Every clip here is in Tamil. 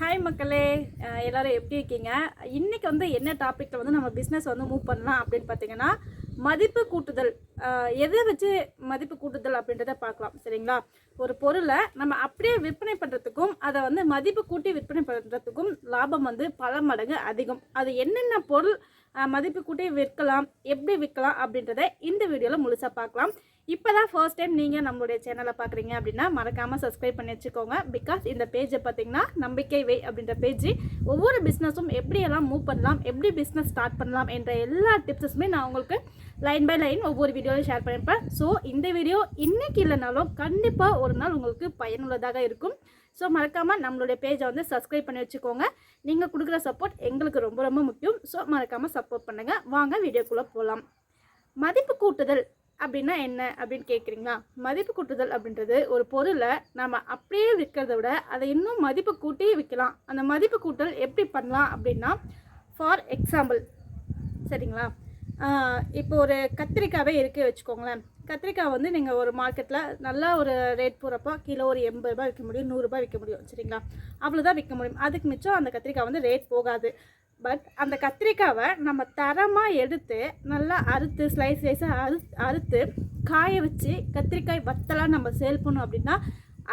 ஹாய் மக்களே. எல்லோரும் எப்படி இருக்கீங்க? இன்றைக்கி வந்து என்ன டாப்பிக்கில் வந்து நம்ம பிஸ்னஸ் வந்து மூவ் பண்ணலாம் அப்படின்னு பார்த்தீங்கன்னா மதிப்பு கூட்டுதல். எதை வச்சு மதிப்பு கூட்டுதல் அப்படின்றத பார்க்கலாம் சரிங்களா? ஒரு பொருளை நம்ம அப்படியே விற்பனை பண்ணுறதுக்கும் அதை வந்து மதிப்பு கூட்டி விற்பனை பண்ணுறதுக்கும் லாபம் வந்து பல மடங்கு அதிகம். அது என்னென்ன பொருள் மதிப்பு கூட்டி விற்கலாம் எப்படி விற்கலாம் அப்படின்றத இந்த வீடியோவில் முழுசாக பார்க்கலாம். இப்போ தான் ஃபர்ஸ்ட் டைம் நீங்கள் நம்மளுடைய சேனலை பார்க்குறீங்க அப்படின்னா மறக்காமல் சப்ஸ்கிரைப் பண்ணி வச்சுக்கோங்க. பிகாஸ் இந்த பேஜை பார்த்தீங்கன்னா நம்பிக்கை வை அப்படின்ற பேஜ் ஒவ்வொரு பிஸ்னஸும் எப்படியெல்லாம் மூவ் பண்ணலாம் எப்படி பிஸ்னஸ் ஸ்டார்ட் பண்ணலாம் என்ற எல்லா டிப்ஸஸுமே நான் உங்களுக்கு லைன் பை லைன் ஒவ்வொரு வீடியோ வீடியோவில் ஷேர் பண்ணியிருப்பேன். ஸோ இந்த வீடியோ இன்னைக்கு இல்லைனாலும் கண்டிப்பாக ஒரு நாள் உங்களுக்கு பயனுள்ளதாக இருக்கும். ஸோ மறக்காமல் நம்மளுடைய பேஜை வந்து சப்ஸ்கிரைப் பண்ணி வச்சுக்கோங்க. நீங்கள் கொடுக்குற சப்போர்ட் எங்களுக்கு ரொம்ப ரொம்ப முக்கியம். ஸோ மறக்காமல் சப்போர்ட் பண்ணுங்கள் வாங்க வீடியோக்குள்ளே போகலாம் மதிப்பு கூட்டுதல் அப்படின்னா என்ன அப்படின்னு கேட்குறீங்களா மதிப்பு கூட்டுதல் அப்படின்றது ஒரு பொருளை நம்ம அப்படியே விற்கிறத விட அதை இன்னும் மதிப்பு கூட்டி விற்கலாம் அந்த மதிப்பு கூட்டல் எப்படி பண்ணலாம் அப்படின்னா ஃபார் எக்ஸாம்பிள் சரிங்களா? இப்போ ஒரு கத்திரிக்காவே இருக்குது வச்சுக்கோங்களேன். கத்திரிக்காய் வந்து நீங்கள் ஒரு மார்க்கெட்டில் நல்லா ஒரு ரேட் போகிறப்போ கிலோ ஒரு எண்பது ரூபாய் விற்க முடியும் நூறுரூபா விற்க முடியும் சரிங்களா? அவ்வளோதான் விற்க முடியும். அதுக்கு மிச்சம் அந்த கத்திரிக்காய் வந்து ரேட் போகாது. பட் அந்த கத்திரிக்காவை நம்ம தரமாக எடுத்து நல்லா அறுத்து ஸ்லைஸ் ஸ்லைஸாக அறு அறுத்து காய வச்சு கத்திரிக்காய் வத்தலாக நம்ம சேல் பண்ணோம் அப்படின்னா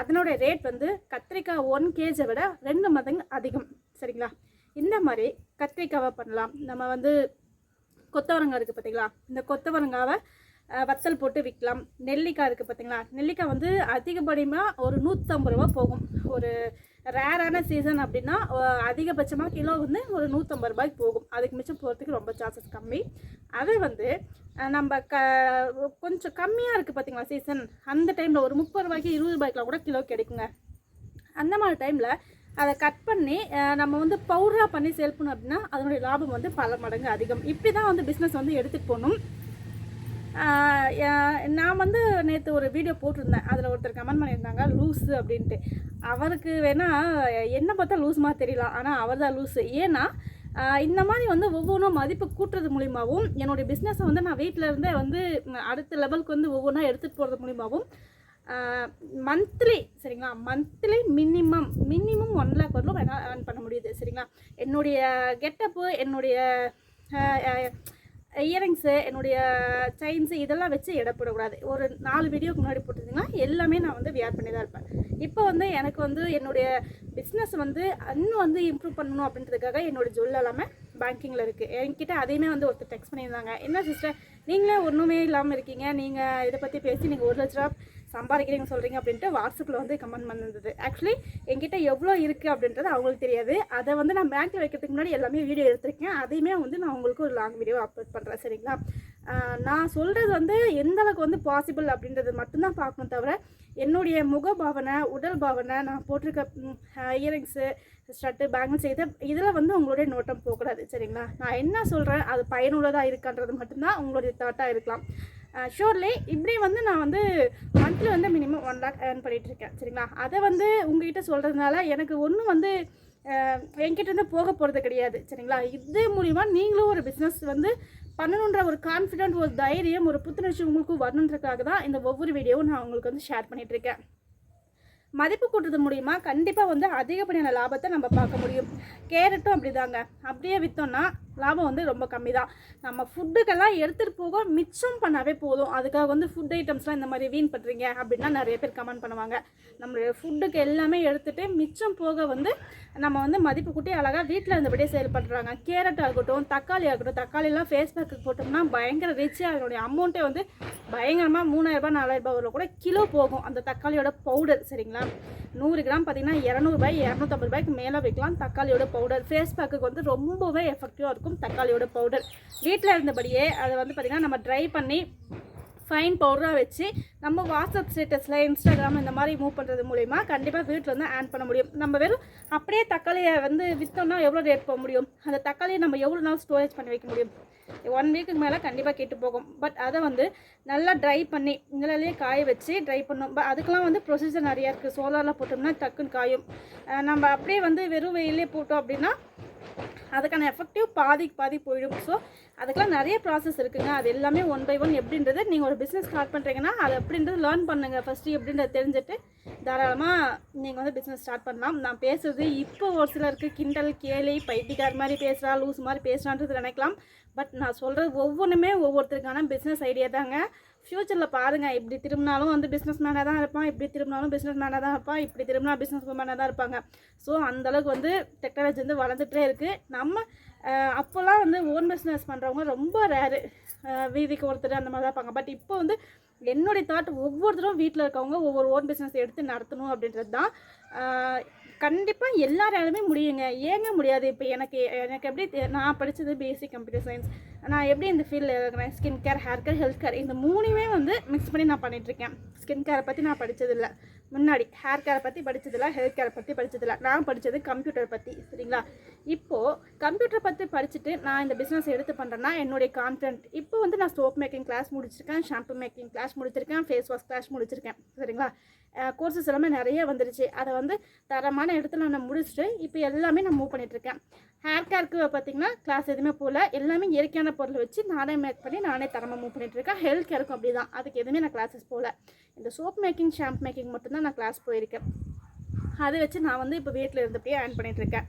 அதனோட ரேட் வந்து கத்திரிக்காய் ஒன் கேஜை விட ரெண்டு மடங்கு அதிகம் சரிங்களா? இந்த மாதிரி கத்திரிக்காவை பண்ணலாம். நம்ம வந்து கொத்தவரங்காய் இருக்குது பார்த்தீங்களா இந்த கொத்தவரங்காவை வத்தல் போட்டு விற்கலாம். நெல்லிக்காய் இருக்குது பார்த்தீங்களா நெல்லிக்காய் வந்து அதிகப்படியமாக ஒரு நூற்றம்பது ரூபா போகும். ஒரு ரேரான சீசன் அப்படின்னா அதிகபட்சமாக கிலோ வந்து ஒரு நூற்றம்பது ரூபாய்க்கு போகும். அதுக்கு மிச்சம் போகிறதுக்கு ரொம்ப சான்சஸ் கம்மி. அதை வந்து நம்ம க கொஞ்சம் கம்மியாக இருக்குது பார்த்தீங்களா சீசன் அந்த டைமில் ஒரு முப்பது ரூபாய்க்கு இருபது ரூபாய்க்குலாம் கூட கிலோ கிடைக்குங்க. அந்த மாதிரி டைமில் அதை கட் பண்ணி நம்ம வந்து பவுடராக பண்ணி சேல் பண்ணோம் அப்படின்னா அதனுடைய லாபம் வந்து பல மடங்கு அதிகம். இப்படி தான் வந்து பிஸ்னஸ் வந்து எடுத்துகிட்டு போகணும். நான் வந்து நேற்று ஒரு வீடியோ போட்டிருந்தேன். அதில் ஒருத்தர் கமெண்ட் பண்ணியிருந்தாங்க லூஸு அப்படின்ட்டு. அவருக்கு வேணால் என்ன பார்த்தா லூஸ் மாதிரி தெரியலாம் ஆனால் அவர் தான் லூஸு ஏன்னா இந்த மாதிரி வந்து ஒவ்வொன்றும் மதிப்பு கூட்டுறது மூலிமாவும் என்னுடைய பிஸ்னஸை வந்து நான் வீட்டில் இருந்தே வந்து அடுத்த லெவலுக்கு வந்து ஒவ்வொன்றா எடுத்துகிட்டு போகிறது மூலிமாவும் மந்த்லி சரிங்களா? Monthly minimum minimum one lakh வரலும் வேணால் ஏர்ன் பண்ண முடியுது சரிங்களா? என்னுடைய கெட்டப்பு என்னுடைய இயரிங்ஸு என்னுடைய செயின்ஸு இதெல்லாம் வச்சு எடை போடக்கூடாது ஒரு நாலு வீடியோக்கு முன்னாடி போட்டிருந்தீங்கன்னா எல்லாமே நான் வந்து வியர் பண்ணி தான் இருப்பேன். இப்போ வந்து எனக்கு வந்து என்னுடைய பிஸ்னஸ் வந்து இன்னும் வந்து இம்ப்ரூவ் பண்ணணும் அப்படின்றதுக்காக என்னோட ஜுவல் எல்லாமே பேங்கிங்கில் இருக்குது என்கிட்ட அதையுமே வந்து ஒருத்தர் டெக்ஸ்ட் பண்ணியிருந்தாங்க. என்ன சிஸ்டர் நீங்களே ஒன்றுமே இல்லாமல் இருக்கீங்க. நீங்கள் இதை பற்றி பேசி நீங்கள் ஒரு லட்ச ரூபா சம்பாதிக்கிறீங்க சொல்கிறீங்க அப்படின்ட்டு வாட்ஸ்அப்பில் வந்து கமெண்ட் பண்ணிருந்தது ஆக்சுவலி எங்கிட்ட எவ்வளோ இருக்குது அப்படின்றது அவங்களுக்கு தெரியாது. அதை வந்து நான் பேங்க்கில் வைக்கிறதுக்கு முன்னாடி எல்லாமே வீடியோ எடுத்திருக்கேன். அதையுமே வந்து நான் உங்களுக்கு ஒரு லாங் வீடியோ அப்லோட் பண்ணுறேன் சரிங்களா? நான் சொல்கிறது வந்து எந்த அளவுக்கு வந்து பாசிபிள் அப்படின்றது மட்டும்தான் பார்க்கணும் தவிர என்னுடைய முக பாவனை உடல் பாவனை நான் போட்டிருக்க இயரிங்ஸு ஷர்ட்டு பேங்கிள்ஸ் இதை இதில் வந்து உங்களுடைய நோட்டம் போகக்கூடாது சரிங்களா? நான் என்ன சொல்கிறேன் அது பயனுள்ளதாக இருக்கான்றது மட்டும்தான் உங்களுடைய தாட்டாக இருக்கலாம். ஷோர்லி இப்படி வந்து நான் வந்து மந்த்லி வந்து மினிமம் ஒன் லேக் ஏர்ன் பண்ணிட்டு இருக்கேன் சரிங்களா? அதை வந்து உங்ககிட்ட சொல்கிறதுனால எனக்கு ஒன்றும் வந்து அஹ், என்கிட்ட இருந்து போக போகிறது கிடையாது சரிங்களா? இது மூலிமா நீங்களும் ஒரு பிஸ்னஸ் வந்து பண்ணணுன்ற ஒரு கான்ஃபிடென்ட் ஒரு தைரியம் ஒரு புத்துணர்ச்சி உங்களுக்கு வரணுன்றதுக்காக தான் இந்த ஒவ்வொரு வீடியோவும் நான் உங்களுக்கு வந்து ஷேர் பண்ணிகிட்ருக்கேன் மதிப்பு கூட்டுறது மூலிமா கண்டிப்பாக வந்து அதிகப்படியான லாபத்தை நம்ம பார்க்க முடியும். கேரட்டும் அப்படிதாங்க. அப்படியே விற்றோன்னா லாபம் வந்து ரொம்ப கம்மி தான் நம்ம ஃபுட்டுக்கெல்லாம் எடுத்துகிட்டு போக மிச்சம் பண்ணாவே போதும். அதுக்காக வந்து ஃபுட் ஐட்டம்ஸ்லாம் இந்த மாதிரி வீண் பண்ணுறீங்க அப்படின்னா நிறைய பேர் கமெண்ட் பண்ணுவாங்க. நம்மளுடைய ஃபுட்டுக்கு எல்லாமே எடுத்துகிட்டு மிச்சம் போக வந்து நம்ம வந்து மதிப்பு கூட்டி அழகாக வீட்டில் இருந்தபடியே சேல் பண்ணுறாங்க கேரட் ஆகட்டும் தக்காளி ஆகட்டும் தக்காளிலாம் ஃபேஸ் பேக்கு போட்டோம்னா பயங்கர ரிச்சாக அதனுடைய அமௌண்ட்டே வந்து பயங்கரமாக மூணாயிரரூபா நாலாயிரரூபா வரல கூட கிலோ போகும். அந்த தக்காளியோட பவுடர் சரிங்களா? நூறு கிராம் பார்த்தீங்கன்னா இரநூறுபாய் இரநூத்தம்பது ரூபாய்க்கு மேலே வைக்கலாம். தக்காளியோட பவுடர் ஃபேஸ் பேக்குக்கு வந்து ரொம்பவே எஃபெக்டிவாக இருக்கும். தக்காளியோட பவுடர் வீட்டில் இருந்தபடியே அதை வந்து பார்த்திங்கன்னா நம்ம ட்ரை பண்ணி ஃபைன் பவுடராக வச்சு நம்ம வாட்ஸ்அப் ஸ்டேட்டஸில் இன்ஸ்டாகிராம் இந்த மாதிரி மூவ் பண்ணுறது மூலிமா கண்டிப்பாக வீட்டில் வந்து ஆன் பண்ண முடியும். நம்ம வெறும் அப்படியே தக்காளியை வந்து விற்றோம்னா எவ்வளோ ரேட் போக முடியும்? அந்த தக்காளியை நம்ம எவ்வளோ நாள் ஸ்டோரேஜ் பண்ணி வைக்க முடியும்? ஒன் வீக்குக்கு மேலே கண்டிப்பாக கெட்டு போகும். பட் அதை வந்து நல்லா ட்ரை பண்ணி நிழலே காய வச்சு ட்ரை பண்ணோம் பட் அதுக்கெலாம் வந்து ப்ரொசீஜர் நிறையா இருக்குது சோலாரில் போட்டோம்னா டக்குன்னு காயும். நம்ம அப்படியே வந்து வெறும் வெயிலே போட்டோம் அப்படின்னா அதுக்கான எஃபெக்டிவ் பாதிக்கு பாதி போயிடும். ஸோ அதுக்கெல்லாம் நிறைய ப்ராசஸ் இருக்குங்க. அது எல்லாமே ஒன் பை ஒன் எப்படின்றது நீங்கள் ஒரு பிஸ்னஸ் ஸ்டார்ட் பண்ணுறீங்கன்னா அது எப்படின்றது லேர்ன் பண்ணுங்கள் ஃபஸ்ட்டு எப்படின்றது தெரிஞ்சுட்டு தாராளமாக நீங்கள் வந்து பிஸ்னஸ் ஸ்டார்ட் பண்ணலாம். நான் பேசுகிறது இப்போ ஒரு சிலருக்கு கிண்டல் கேலி பைத்தியக்கார் மாதிரி பேசுகிறா லூஸ் மாதிரி பேசுகிறான்றது நினைக்கலாம். பட் நான் சொல்கிறது ஒவ்வொன்றுமே ஒவ்வொருத்தருக்கான பிஸ்னஸ் ஐடியா தாங்க. ஃப்யூச்சரில் பாருங்கள் இப்படி திரும்பினாலும் வந்து பிஸ்னஸ் மேனாக தான் இருப்பான். இப்படி திரும்பினாலும் பிஸ்னஸ் மேனாக தான் இருப்பான். இப்படி திரும்பினா பிஸ்னஸ் மேனாக தான் இருப்பாங்க. ஸோ அந்தளவுக்கு வந்து டெக்னாலஜி வந்து வளர்ந்துட்டே இருக்குது நம்ம அப்போல்லாம் வந்து ஓன் பிஸ்னஸ் பண்ணுறவங்க ரொம்ப ரேரு வீதிக்கு ஒருத்தர் அந்த மாதிரி தான் இருப்பாங்க. பட் இப்போ வந்து என்னுடைய தாட் ஒவ்வொருத்தரும் வீட்டில் இருக்கவங்க ஒவ்வொரு ஓன் பிஸ்னஸ் எடுத்து நடத்தணும் அப்படின்றது தான். கண்டிப்பாக எல்லாராலுமே முடியுங்க. ஏங்க முடியாது? இப்போ எனக்கு எனக்கு எப்படி தெ- நான் படித்தது பேசிக் கம்ப்யூட்டர் சயின்ஸ் நான் எப்படி இந்த ஃபீல்டில் இருக்கிறேன் skin care hair care health care இந்த மூணுமே வந்து மிக்ஸ் பண்ணி நான் பண்ணிகிட்ருக்கேன் ஸ்கின் கேரை பற்றி நான் படித்ததில்ல முன்னாடி ஹேர் கேரை பற்றி படித்ததில்ல ஹெல்த் கேரை பற்றி படித்ததில்ல நான் படித்தது கம்ப்யூட்டர் பற்றி சரிங்களா? இப்போது கம்ப்யூட்டர் பற்றி படிச்சுட்டு நான் இந்த பிஸ்னஸ் எடுத்து பண்ணுறேன்னா என்னுடைய கான்டென்ட் இப்போ வந்து நான் சோப் மேக்கிங் கிளாஸ் முடிச்சிருக்கேன் ஷாம்பு மேக்கிங் கிளாஸ் முடிச்சிருக்கேன் ஃபேஸ் வாஷ் கிளாஸ் முடிச்சிருக்கேன் சரிங்களா? கோர்சஸ் எல்லாமே நிறைய வந்துருச்சு. அதை வந்து தரமான இடத்துல நான் முடிச்சுட்டு இப்போ எல்லாமே நான் மூவ் பண்ணிகிட்ருக்கேன் ஹேர் கேருக்கு பார்த்தீங்கன்னா கிளாஸ் எதுவுமே போகல. எல்லாமே இயற்கையான பொருளை வச்சு நானே மேக் பண்ணி நானே தரமாக மூவ் பண்ணிகிட்ருக்கேன் ஹெல்த் கேருக்கும் அப்படி தான் அதுக்கு எதுவுமே நான் கிளாஸஸ் போகல. இந்த சோப் மேக்கிங் ஷாம்பு மேக்கிங் மட்டும்தான் நான் கிளாஸ் போயிருக்கேன். அதை வச்சு நான் வந்து இப்போ வீட்டில் இருந்தபடியே ஏர்ன் பண்ணிகிட்ருக்கேன்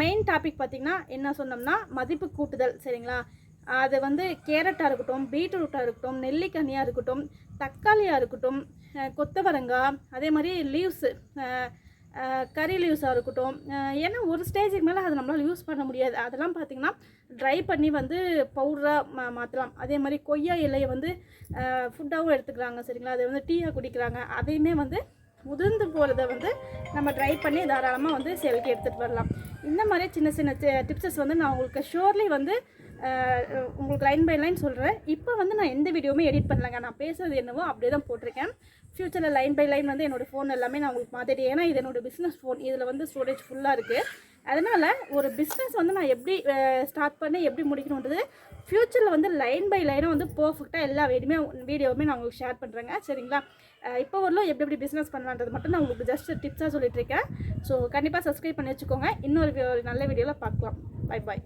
மெயின் டாபிக் பார்த்திங்கன்னா என்ன சொன்னோம்னா மதிப்பு கூட்டுதல் சரிங்களா? அது வந்து கேரட்டாக இருக்கட்டும் பீட்ரூட்டாக இருக்கட்டும் நெல்லிக்கனியாக இருக்கட்டும் தக்காளியாக இருக்கட்டும் கொத்தவரங்காய் அதே மாதிரி லீவ்ஸு கறி லீவ்ஸாக இருக்கட்டும். ஏன்னா ஒரு ஸ்டேஜுக்கு மேலே அதை நம்மளால் யூஸ் பண்ண முடியாது. அதெல்லாம் பார்த்திங்கன்னா ட்ரை பண்ணி வந்து பவுடராக மா மாற்றலாம் அதே மாதிரி கொய்யா இலையை வந்து ஃபுட்டாகவும் எடுத்துக்கிறாங்க சரிங்களா? அதை வந்து டீயாக குடிக்கிறாங்க. அதையுமே வந்து உதிர்ந்து போகிறத வந்து நம்ம ட்ரை பண்ணி தாராளமாக வந்து சேலுக்கு எடுத்துகிட்டு வரலாம். இந்த மாதிரி சின்ன சின்ன டிப்ஸஸ் வந்து நான் உங்களுக்கு ஷோர்லி வந்து உங்களுக்கு லைன் பை லைன் சொல்கிறேன் இப்போ வந்து நான் எந்த வீடியோவுமே எடிட் பண்ணலங்க. நான் பேசுறது என்னவோ அப்படியே தான் போட்டிருக்கேன். ஃப்யூச்சரில் லைன் பை லைன் வந்து என்னோடய ஃபோன் எல்லாமே நான் உங்களுக்கு மாற்றிட்டேன் ஏன்னா இது என்னோட பிஸ்னஸ் ஃபோன் இதில் வந்து ஸ்டோரேஜ் ஃபுல்லாக இருக்குது அதனால் ஒரு பிஸ்னஸ் வந்து நான் எப்படி ஸ்டார்ட் பண்ணி எப்படி முடிக்கணுன்றது ஃப்யூச்சரில் வந்து லைன் பை லைனாக வந்து பர்ஃபெக்டாக எல்லா வீடியோமே வீடியோவுமே நான் உங்களுக்கு ஷேர் பண்ணுறேங்க சரிங்களா? இப்போ வரலும் எப்படி எப்படி பிஸ்னஸ் பண்ணலான்றது மட்டும் நான் உங்களுக்கு ஜஸ்ட் டிப்ஸாக சொல்லிட்டு இருக்கேன். ஸோ கண்டிப்பாக சப்ஸ்கிரைப் பண்ணி வச்சுக்கோங்க. இன்னொரு ஒரு நல்ல வீடியோவில் பார்க்கலாம். Bye bye